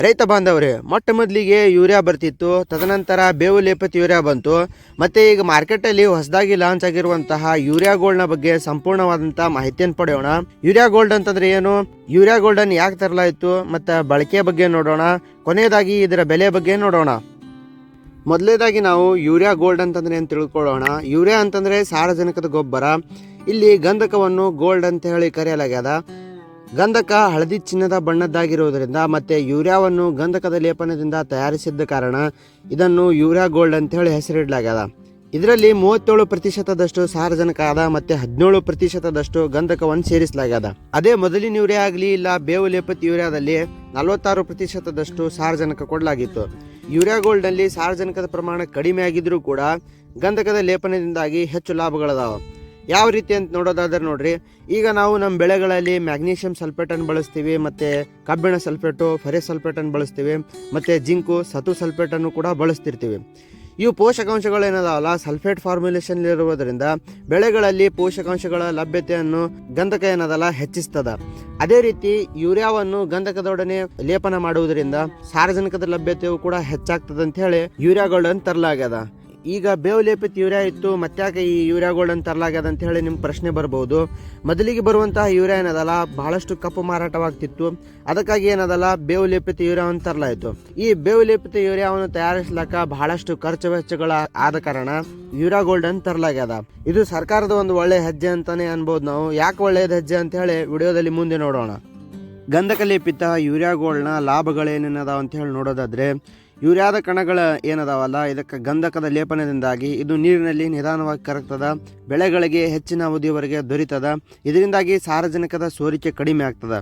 ರೈತ ಬಾಂಧವರೇ, ಮೊಟ್ಟ ಮೊದಲಿಗೆ ಯೂರಿಯಾ ಬರ್ತಿತ್ತು, ತದನಂತರ ಬೇವು ಲೇಪತ್ ಯೂರಿಯಾ ಬಂತು, ಮತ್ತೆ ಈಗ ಮಾರ್ಕೆಟಲ್ಲಿ ಹೊಸದಾಗಿ ಲಾಂಚ್ ಆಗಿರುವಂತಹ ಯೂರಿಯಾ ಗೋಲ್ಡ್ನ ಬಗ್ಗೆ ಸಂಪೂರ್ಣವಾದಂಥ ಮಾಹಿತಿಯನ್ನು ಪಡೆಯೋಣ. ಯೂರಿಯಾ ಗೋಲ್ಡ್ ಅಂತಂದ್ರೆ ಏನು? ಯೂರಿಯಾ ಗೋಲ್ಡನ್ನು ಯಾಕೆ ತರಲಾಯಿತು? ಮತ್ತು ಬಳಕೆ ಬಗ್ಗೆ ನೋಡೋಣ. ಕೊನೆಯದಾಗಿ ಇದರ ಬೆಲೆ ಬಗ್ಗೆ ನೋಡೋಣ. ಮೊದಲೇದಾಗಿ ನಾವು ಯೂರಿಯಾ ಗೋಲ್ಡ್ ಅಂತಂದ್ರೆ ಏನು ತಿಳ್ಕೊಳ್ಳೋಣ? ಯೂರಿಯಾ ಅಂತಂದ್ರೆ ಸಾರಜನಕದ ಗೊಬ್ಬರ. ಇಲ್ಲಿ ಗಂಧಕವನ್ನು ಗೋಲ್ಡ್ ಅಂತ ಹೇಳಿ ಕರೆಯಲಾಗ್ಯದ. ಗಂಧಕ ಹಳದಿ ಚಿನ್ನದ ಬಣ್ಣದ್ದಾಗಿರುವುದರಿಂದ ಮತ್ತೆ ಯೂರಿಯಾವನ್ನು ಗಂಧಕದ ಲೇಪನದಿಂದ ತಯಾರಿಸಿದ್ದ ಕಾರಣ ಇದನ್ನು ಯೂರಿಯಾ ಗೋಲ್ಡ್ ಅಂತ ಹೇಳಿ ಹೆಸರಿಡಲಾಗ್ಯದ. ಇದರಲ್ಲಿ ಮೂವತ್ತೇಳು ಪ್ರತಿಶತದಷ್ಟು ಸಾರಜನಕ ಆದ ಮತ್ತೆ ಹದಿನೇಳು ಪ್ರತಿಶತದಷ್ಟು ಗಂಧಕವನ್ನು ಸೇರಿಸಲಾಗ್ಯದ. ಅದೇ ಮೊದಲಿನ ಯೂರಿಯಾ ಆಗಲಿ ಇಲ್ಲ ಬೇವು ಲೇಪತಿ ಯೂರಿಯಾದಲ್ಲಿ ನಲವತ್ತಾರು ಪ್ರತಿಶತದಷ್ಟು ಸಾರಜನಕ ಕೊಡಲಾಗಿತ್ತು. ಯೂರಿಯಾ ಗೋಲ್ಡ್ನಲ್ಲಿ ಸಾರಜನಕದ ಪ್ರಮಾಣ ಕಡಿಮೆ ಆಗಿದ್ರೂ ಕೂಡ ಗಂಧಕದ ಲೇಪನದಿಂದಾಗಿ ಹೆಚ್ಚು ಲಾಭಗಳದಾವ. ಯಾವ ರೀತಿ ಅಂತ ನೋಡೋದಾದ್ರೆ ನೋಡ್ರಿ, ಈಗ ನಾವು ನಮ್ಮ ಬೆಳೆಗಳಲ್ಲಿ ಮ್ಯಾಗ್ನೀಷಿಯಂ ಸಲ್ಫೇಟನ್ನು ಬಳಸ್ತೀವಿ, ಮತ್ತು ಕಬ್ಬಿಣ ಸಲ್ಫೇಟು, ಫೆರೆ ಸಲ್ಫೇಟನ್ನು ಬಳಸ್ತೀವಿ, ಮತ್ತು ಜಿಂಕು, ಸತು ಸಲ್ಫೇಟನ್ನು ಕೂಡ ಬಳಸ್ತಿರ್ತೀವಿ. ಇವು ಪೋಷಕಾಂಶಗಳು ಏನದಾವಲ್ಲ, ಸಲ್ಫೇಟ್ ಫಾರ್ಮುಲೇಷನ್ ಇರುವುದರಿಂದ ಬೆಳೆಗಳಲ್ಲಿ ಪೋಷಕಾಂಶಗಳ ಲಭ್ಯತೆಯನ್ನು ಗಂಧಕ ಏನದಲ್ಲ, ಹೆಚ್ಚಿಸ್ತದ. ಅದೇ ರೀತಿ ಯೂರಿಯಾವನ್ನು ಗಂಧಕದೊಡನೆ ಲೇಪನ ಮಾಡುವುದರಿಂದ ಸಾರಜನಕದ ಲಭ್ಯತೆಯು ಕೂಡ ಹೆಚ್ಚಾಗ್ತದೆ ಅಂತ ಹೇಳಿ ಯೂರಿಯಾಗಳನ್ನು ತರಲಾಗ್ಯದ. ಈಗ ಬೇವು ಲೇಪಿತ ಯೂರಿಯಾ ಇತ್ತು ಮತ್ತಾಕೆ ಈ ಯೂರಿಯಾ ಗೋಲ್ಡ್ ಅಂತ ತರಲಾಗ್ಯದ ಅಂತ ಹೇಳಿ ನಿಮ್ಮ ಪ್ರಶ್ನೆ ಬರ್ಬೋದು. ಮೊದಲಿಗೆ ಬರುವಂತಹ ಯೂರಿಯಾ ಏನದಲ್ಲ, ಬಹಳಷ್ಟು ಕಪ್ಪು ಮಾರಾಟವಾಗ್ತಿತ್ತು. ಅದಕ್ಕಾಗಿ ಏನದಲ್ಲ ಬೇವು ಲೇಪಿತ ಯೂರಿಯಾವನ್ನು ತರಲಾಯಿತು ಈ ಬೇವು ಲೇಪಿತ ಯೂರಿಯಾವನ್ನು ತಯಾರಿಸ್ಲಕ್ಕ ಬಹಳಷ್ಟು ಖರ್ಚು ವೆಚ್ಚಗಳ ಆದ ಕಾರಣ ಯೂರಿಯಾ ಗೋಲ್ಡ್ ಅಂತ ತರಲಾಗ್ಯದ. ಇದು ಸರ್ಕಾರದ ಒಂದು ಒಳ್ಳೆ ಹೆಜ್ಜೆ ಅಂತಾನೆ ಅನ್ಬೋದು ನಾವು. ಯಾಕೆ ಒಳ್ಳೆಯದ ಹೆಜ್ಜೆ ಅಂತ ಹೇಳಿ ವಿಡಿಯೋದಲ್ಲಿ ಮುಂದೆ ನೋಡೋಣ. ಗಂಧಕ ಲೇಪಿತ ಯೂರಿಯಾ ಗೋಲ್ಡ್ನ ಅಂತ ಹೇಳಿ ನೋಡೋದಾದ್ರೆ ಯೂರಿಯಾದ ಕಣಗಳ ಏನದಾವಲ್ಲ? ಇದಕ್ಕೆ ಗಂಧಕದ ಲೇಪನದಿಂದಾಗಿ ಇದು ನೀರಿನಲ್ಲಿ ನಿಧಾನವಾಗಿ ಕರಗ್ತದ, ಬೆಳೆಗಳಿಗೆ ಹೆಚ್ಚಿನ ಅವಧಿಯವರೆಗೆ ದೊರೀತದ, ಇದರಿಂದಾಗಿ ಸಾರಜನಕದ ಸೋರಿಕೆ ಕಡಿಮೆ ಆಗ್ತದ.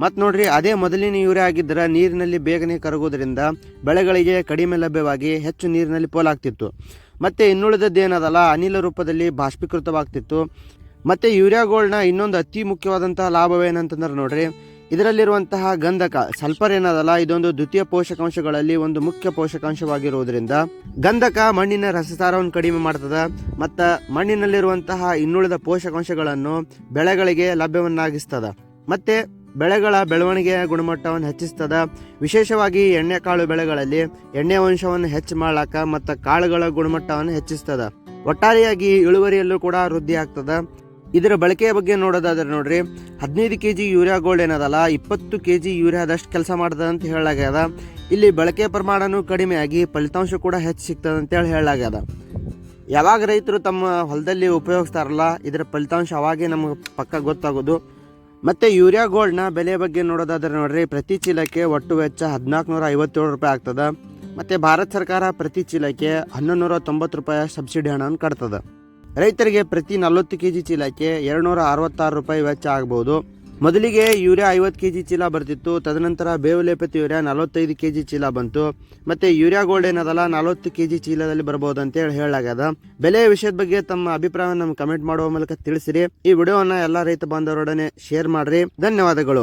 ಮತ್ತು ನೋಡ್ರಿ, ಅದೇ ಮೊದಲಿನ ಯೂರಿಯಾ ಆಗಿದ್ದರೆ ನೀರಿನಲ್ಲಿ ಬೇಗನೆ ಕರಗೋದ್ರಿಂದ ಬೆಳೆಗಳಿಗೆ ಕಡಿಮೆ ಲಭ್ಯವಾಗಿ ಹೆಚ್ಚು ನೀರಿನಲ್ಲಿ ಪೋಲಾಗ್ತಿತ್ತು. ಮತ್ತು ಇನ್ನುಳಿದದ್ದು ಏನದಲ್ಲ, ಅನಿಲ ರೂಪದಲ್ಲಿ ಬಾಷ್ಪೀಕೃತವಾಗ್ತಿತ್ತು. ಮತ್ತು ಯೂರಿಯಾ ಗೋಲ್ಡ್ನ ಇನ್ನೊಂದು ಅತಿ ಮುಖ್ಯವಾದಂಥ ಲಾಭವೇನಂತಂದ್ರೆ ನೋಡ್ರಿ ಇದರಲ್ಲಿರುವಂತಹ ಗಂಧಕ, ಸಲ್ಫರ್ ಏನದಲ್ಲ, ಇದೊಂದು ದ್ವಿತೀಯ ಪೋಷಕಾಂಶಗಳಲ್ಲಿ ಒಂದು ಮುಖ್ಯ ಪೋಷಕಾಂಶವಾಗಿರುವುದರಿಂದ ಗಂಧಕ ಮಣ್ಣಿನ ರಸಸಾರವನ್ನು ಕಡಿಮೆ ಮಾಡ್ತದೆ, ಮತ್ತು ಮಣ್ಣಿನಲ್ಲಿರುವಂತಹ ಇನ್ನುಳಿದ ಪೋಷಕಾಂಶಗಳನ್ನು ಬೆಳೆಗಳಿಗೆ ಲಭ್ಯವನ್ನಾಗಿಸ್ತದ. ಮತ್ತೆ ಬೆಳೆಗಳ ಬೆಳವಣಿಗೆಯ ಗುಣಮಟ್ಟವನ್ನು ಹೆಚ್ಚಿಸ್ತದ, ವಿಶೇಷವಾಗಿ ಎಣ್ಣೆಕಾಳು ಬೆಳೆಗಳಲ್ಲಿ ಎಣ್ಣೆ ಅಂಶವನ್ನು ಹೆಚ್ಚು ಮಾಡ್ಲಾಕ ಮತ್ತು ಕಾಳುಗಳ ಗುಣಮಟ್ಟವನ್ನು ಹೆಚ್ಚಿಸ್ತದ. ಒಟ್ಟಾರೆಯಾಗಿ ಇಳುವರಿಯಲ್ಲೂ ಕೂಡ ವೃದ್ಧಿ ಆಗ್ತದ ಇದರ ಬಳಕೆಯ ಬಗ್ಗೆ ನೋಡೋದಾದ್ರೆ ನೋಡ್ರಿ, ಹದಿನೈದು ಕೆ ಜಿ ಯೂರಿಯಾ ಗೋಲ್ಡ್ ಏನದಲ್ಲ, ಇಪ್ಪತ್ತು ಕೆ ಜಿ ಯೂರಿಯಾದಷ್ಟು ಕೆಲಸ ಮಾಡ್ತದೆ ಅಂತ ಹೇಳಲಾಗ್ಯದ. ಇಲ್ಲಿ ಬಳಕೆ ಕಡಿಮೆ ಆಗಿ ಫಲಿತಾಂಶ ಕೂಡ ಹೆಚ್ಚು ಸಿಗ್ತದೆ ಅಂತೇಳಿ ಹೇಳಲಾಗ್ಯದ. ಯಾವಾಗ ರೈತರು ತಮ್ಮ ಹೊಲದಲ್ಲಿ ಉಪಯೋಗಿಸ್ತಾರಲ್ಲ, ಇದರ ಫಲಿತಾಂಶ ಅವಾಗೇ ನಮಗೆ ಪಕ್ಕ ಗೊತ್ತಾಗೋದು. ಮತ್ತು ಯೂರಿಯಾ ಗೋಲ್ಡ್ನ ಬೆಲೆ ಬಗ್ಗೆ ನೋಡೋದಾದ್ರೆ ನೋಡ್ರಿ, ಪ್ರತಿ ಚೀಲಕ್ಕೆ ಒಟ್ಟು ವೆಚ್ಚ ಹದಿನಾಲ್ಕು ನೂರ ಐವತ್ತೇಳು ರೂಪಾಯಿ ಆಗ್ತದೆ. ಮತ್ತು ಭಾರತ ಸರ್ಕಾರ ಪ್ರತಿ ಚೀಲಕ್ಕೆ ಹನ್ನೊಂದು ನೂರ ತೊಂಬತ್ತು ರೂಪಾಯಿ ಸಬ್ಸಿಡಿ ಹಣವನ್ನು ಕಟ್ತದೆ. ರೈತರಿಗೆ ಪ್ರತಿ ನಲವತ್ತು ಕೆ ಜಿ ಚೀಲಕ್ಕೆ ಎರಡುನೂರ ಅರವತ್ತಾರು ರೂಪಾಯಿ ವೆಚ್ಚ ಆಗ್ಬೋದು. ಮೊದಲಿಗೆ ಯೂರಿಯಾ ಐವತ್ತು ಕೆ ಜಿ ಚೀಲ ಬರ್ತಿತ್ತು. ತದನಂತರ ಬೇವು ಲೇಪತಿ ಯೂರಿಯಾ ನಲವತ್ತೈದು ಕೆ ಜಿ ಚೀಲ ಬಂತು. ಮತ್ತು ಯೂರಿಯಾ ಗೋಲ್ಡ್ ಏನದಲ್ಲ, ನಲವತ್ತು ಕೆ ಜಿ ಚೀಲದಲ್ಲಿ ಬರ್ಬೋದು ಅಂತೇಳಿ ಹೇಳಲಾಗದ ಬೆಲೆಯ ವಿಷಯದ ಬಗ್ಗೆ ತಮ್ಮ ಅಭಿಪ್ರಾಯವನ್ನು ನಮ್ಗೆ ಕಮೆಂಟ್ ಮಾಡುವ ಮೂಲಕ ತಿಳಿಸಿರಿ. ಈ ವಿಡಿಯೋವನ್ನು ಎಲ್ಲ ರೈತ ಬಾಂಧವರೊಡನೆ ಶೇರ್ ಮಾಡಿರಿ. ಧನ್ಯವಾದಗಳು.